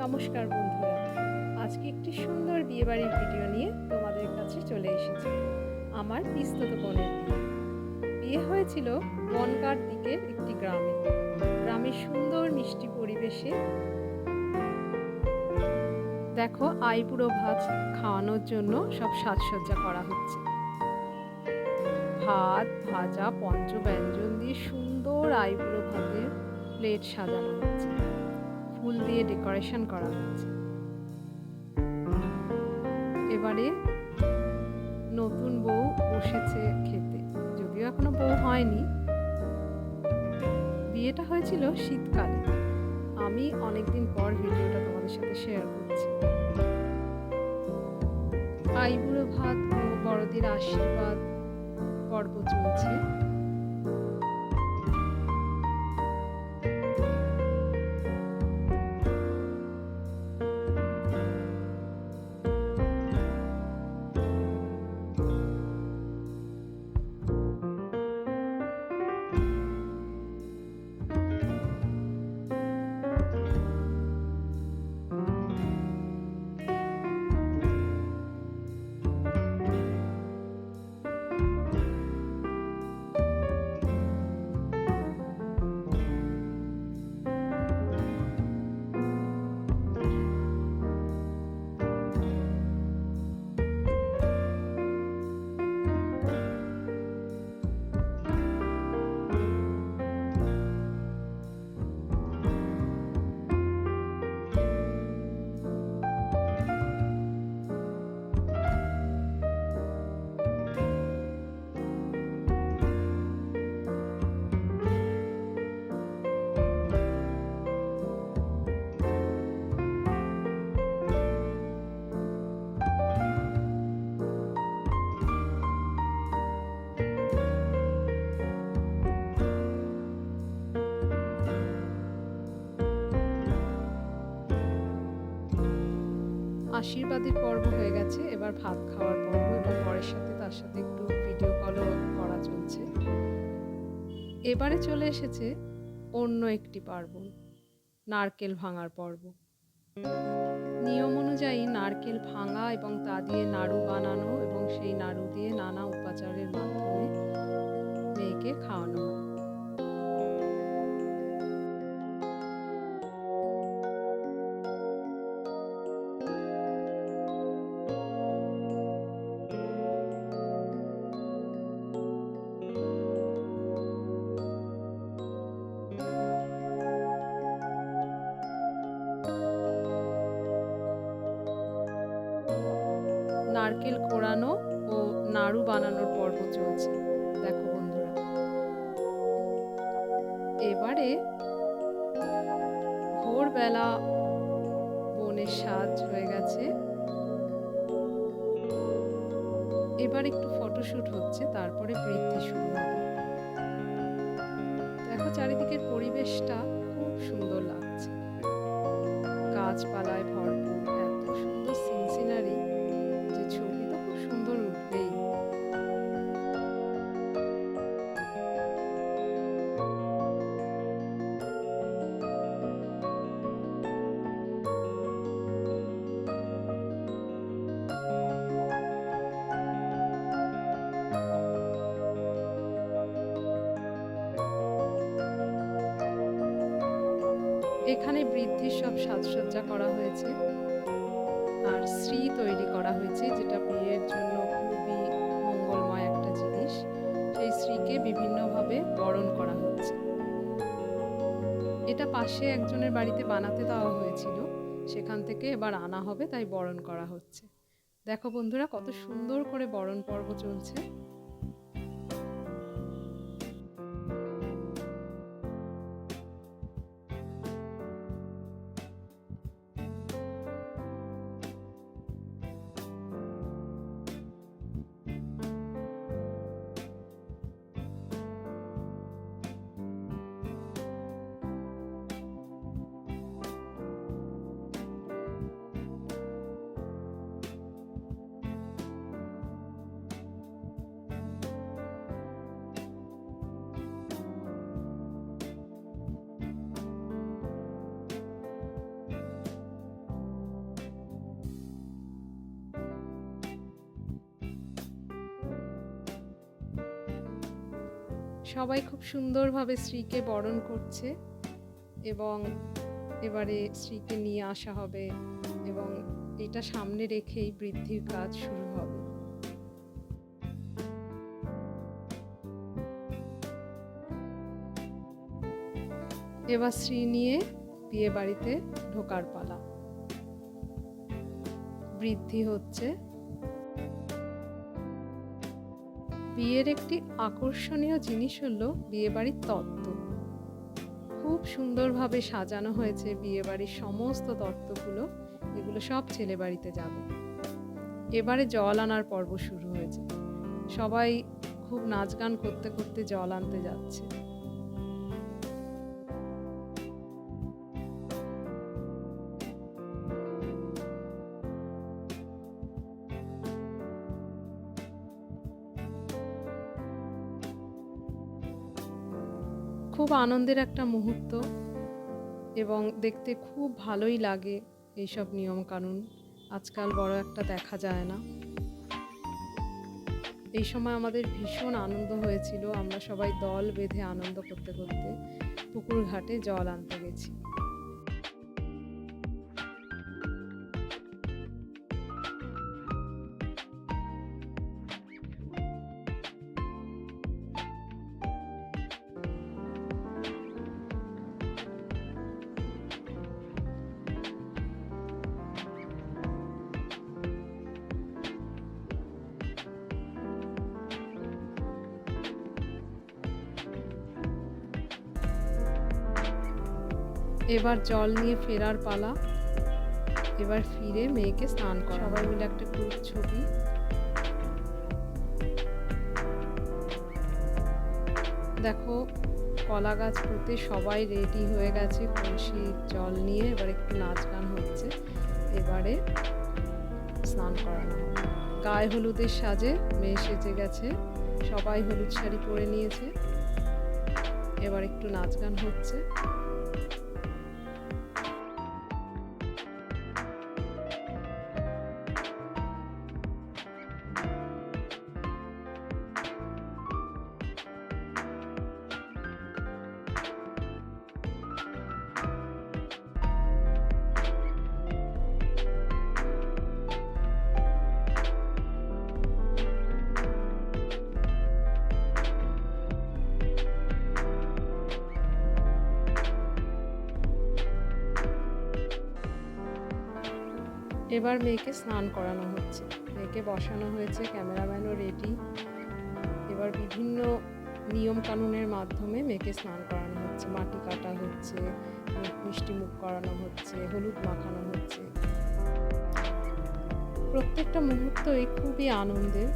নমস্কার বন্ধুরা। আজকে একটি সুন্দর বিয়েবাড়ির ভিডিও নিয়ে তোমাদের কাছে চলে এসেছি। আমার পিস্তত বোনের বিয়ে। বিয়ে হয়েছিল বনকার দিকের একটি গ্রামে। গ্রামের সুন্দর মিষ্টি পরিবেশে দেখো আইবুড়ো ভাত খাওয়ানোর জন্য সব সাজসজ্জা করা হচ্ছে। ভাত, ভাজা, পঞ্চব্যঞ্জন দিয়ে সুন্দর আইবুড়ো ভাতের প্লেট সাজানো হচ্ছে। ফুল দিয়ে ডেকোরেশন করা হয়েছে। এবারে নতুন বউ বসেছে খেতে। যদিও এখনও বউ হয়নি। বিয়েটা হয়েছিল শীতকালে। আমি অনেকদিন পর ভিডিওটা তোমাদের সাথে শেয়ার করছি। আইবুড়ো ভাত ও বড়দের আশীর্বাদ পর্ব চলছে। আশীর্বাদের পর্ব হয়ে গেছে। এবার ভাত খাওয়ার পর্ব এবং বরের সাথে তার সাথে একটু ভিডিও কলও করা চলছে। এবারে চলে এসেছে অন্য একটি পার্বণ নারকেল ভাঙার পর্ব। নিয়ম অনুযায়ী নারকেল ভাঙা এবং তা দিয়ে নাড়ু বানানো এবং সেই নাড়ু দিয়ে নানা উপাচারের মাধ্যমে মেয়েকে খাওয়ানো হয়। নারকেল কোড়ানো ও নাড়ু বানানোর পর্ব চলছে। দেখো বন্ধুরা। এবারে ভোরবেলা বনের সাজ হয়ে গেছে। এবার একটু ফটোশুট হচ্ছে, তারপরে বৃদ্ধি শুরু হবে। দেখো চারিদিকের পরিবেশটা খুব সুন্দর লাগছে। গাছপালায় ভরপুর। এখানে বৃদ্ধির সব সাজসজ্জা করা হয়েছে। আর শ্রী তৈরি করা হয়েছে, যেটা বিয়ের জন্য খুবই মঙ্গলময় একটা জিনিস। সেই শ্রীকে বিভিন্নভাবে বরণ করা হচ্ছে। এটা পাশে একজনের বাড়িতে বানাতে দেওয়া হয়েছিল। সেখান থেকে এবার আনা হবে, তাই বরণ করা হচ্ছে। দেখো বন্ধুরা, কত সুন্দর করে বরণ পর্ব চলছে। সবাই খুব সুন্দরভাবে স্ত্রীকে বরণ করছে এবং এবারে স্ত্রীকে নিয়ে আসা হবে এবং এটা সামনে রেখেই বৃদ্ধির কাজ শুরু হবে। এবার শ্রী নিয়ে বিয়ে বাড়িতে ঢোকার পালা। বৃদ্ধি হচ্ছে বিয়ের একটি আকর্ষণীয় জিনিস হলো বিয়েবাড়ির তত্ত্ব। খুব সুন্দরভাবে সাজানো হয়েছে বিয়েবাড়ির সমস্ত তত্ত্বগুলো, এগুলো সব ছেলে বাড়িতে যাবে। এবারে জল আনার পর্ব শুরু হয়েছে। সবাই খুব নাচ গান করতে করতে জল আনতে যাচ্ছে। খুব আনন্দের একটা মুহূর্ত এবং দেখতে খুব ভালোই লাগে এইসব নিয়মকানুন। আজকাল বড় একটা দেখা যায় না। এই সময় আমাদের ভীষণ আনন্দ হয়েছিল। আমরা সবাই দল বেঁধে আনন্দ করতে করতে পুকুর ঘাটে জল আনতে গেছি। এবার জল নিয়ে ফেরার পালা। এবার ফিরে মেয়েকে স্নান করা সবাই মিলে একটা গ্রুপ ছবি। দেখো, কলা গাছ পুঁতে সবাই রেডি হয়ে গেছে। কলসি, জল নিয়ে এবার একটু নাচ গান হচ্ছে। এবারে স্নান করানো গায়ে হলুদের সাজে মেয়ে সেজে গেছে। সবাই হলুদ শাড়ি পরে নিয়েছে। এবার একটু নাচ গান হচ্ছে। এবার মেয়েকে স্নান করানো হচ্ছে। মেয়েকে বসানো হয়েছে, ক্যামেরাম্যানও রেডি এবার বিভিন্ন নিয়ম কানুনের মাধ্যমে মেয়েকে স্নান করানো হচ্ছে। মাটি কাটা হচ্ছে মিষ্টি মুখ করানো হচ্ছে, হলুদ মাখানো হচ্ছে। প্রত্যেকটা মুহূর্তই খুবই আনন্দের।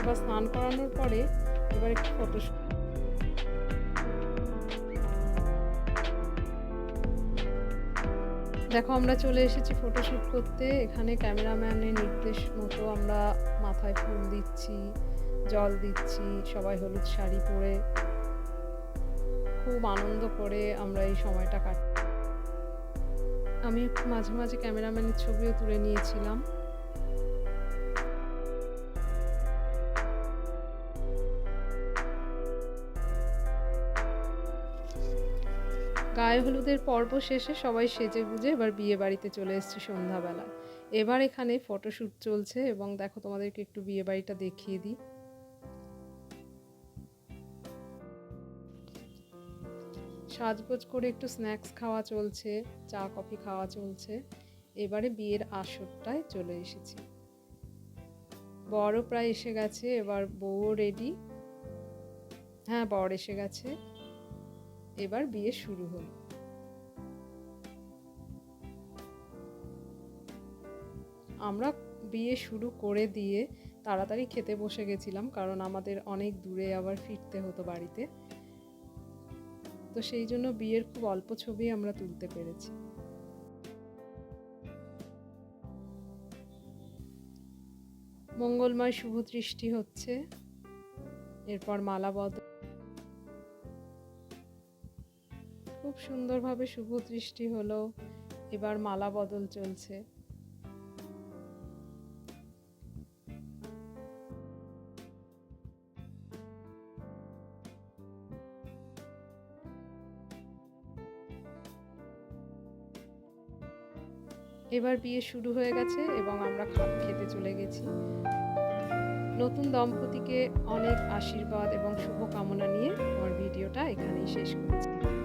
এবার স্নান করানোর পরে এবার একটু ফটোশ্যুট দেখো, আমরা চলে এসেছি ফটোশ্যুট করতে। এখানে ক্যামেরাম্যানের নির্দেশ মতো আমরা মাথায় ফুল দিচ্ছি, জল দিচ্ছি, সবাই হলুদ শাড়ি পরে। খুব আনন্দ করে আমরা এই সময়টা কাট আমি মাঝে মাঝে ক্যামেরাম্যানের ছবিও তুলে নিয়েছিলাম। গায়ে হলুদের পর্ব শেষে সবাই সেজে গুজে এবার বিয়ে বাড়িতে চলে এসেছি সন্ধ্যাবেলা এবার এখানে ফটোশ্যুট চলছে এবং দেখো তোমাদেরকে একটু বিয়ে বাড়িটা দেখিয়ে দিই। সাজগোজ করে একটু স্ন্যাক্স খাওয়া চলছে, চা কফি খাওয়া চলছে। এবারে বিয়ের আসরটায় চলে এসেছি। বড়ও প্রায় এসে গেছে, এবার বউও রেডি হ্যাঁ বর এসে গেছে। এবার বিয়ে শুরু হলো। আমরা বিয়ে শুরু করে দিয়ে তাড়াতাড়ি খেতে বসে গেছিলাম, কারণ আমাদের অনেক দূরে আবার ফিরতে হতো বাড়িতে। তো সেই জন্য বিয়ের খুব অল্প ছবি আমরা তুলতে পেরেছি। মঙ্গলময় শুভ দৃষ্টি হচ্ছে, এরপর মালা বদল খুব সুন্দরভাবে শুভ দৃষ্টি হলো। এবার মালা বদল চলছে। এবার বিয়ে শুরু হয়ে গেছে এবং আমরা খাপ খেতে চলে গেছি। নতুন দম্পতিকে অনেক আশীর্বাদ এবং শুভকামনা নিয়ে আমার ভিডিওটা এখানেই শেষ করছি।